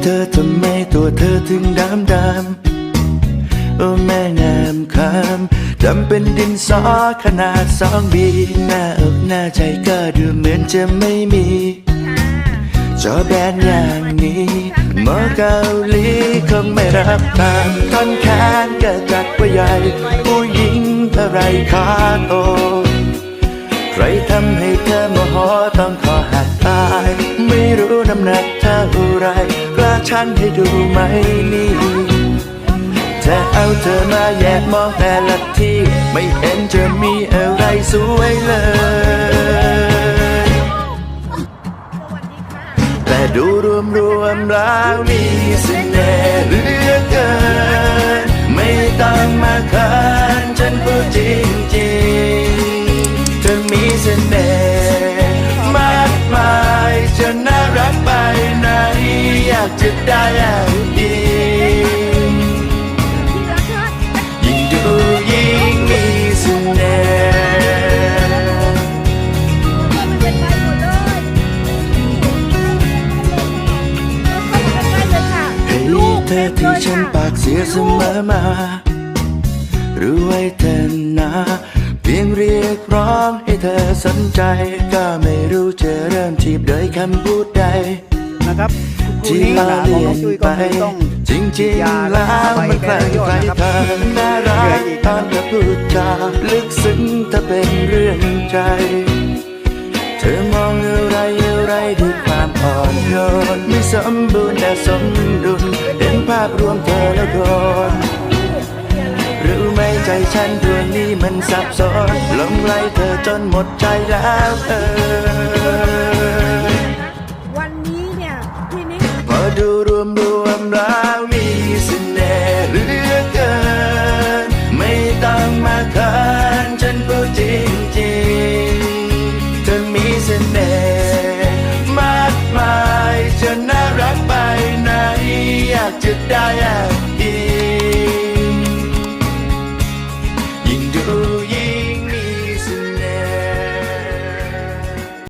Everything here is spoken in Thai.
ว่าเธอถึงดำดำโอ้แม่งามคำดำเป็นดินสอขนาดสองบีหน้าอกหน้าใจก็ดูเหมือนจะไม่มีจอแบนอย่างนี้หมอเกาหลีคงไม่รับตามท่อนแขนก็จัดว่าใหญ่ ผู้หญิงอะไรขาโต รทำให้เธอโมโหต้องขอหักตาย ไม่รู้น้ำหนักเท่าไรกล้าชั่งให้ดูไหมนี่จะเอาเธอมาแยกมองแต่ละที่ ไม่เห็นจะมีอะไรสวยเลย แต่ดูรวมรวมๆแล้วมีเสน่ห์ จะได้อย่างดียิ่งดูยิ่งมีเสน่ห์ให้เธอที่ฉันปากเสียเสมอมารู้ไว้เธอนะเพียงเรียกร้องให้เธอสนใจ ก็ไม่รู้จะเริ่มทีบโดยคำพูดใดนะครับคู่ ที่เราหลานขเลีองยน้องนจุ้ยไปก็คือต้องจริงๆแล้วมันใครใครเธอน่ารักตอนเธอพูดจาลึกซึ้งถ้าเป็นเรื่องใจ เธอมองอะไรอะไรด้วยความอ่อนโยนไม่สมบูรณ์แต่สมดุลเห็นภาพรวมเธอแล้วโดนรู้ไหมใจฉันดวงนี้มันสับสนหลงไหลเธอจนหมดใจแล้วเออ จะได้อีก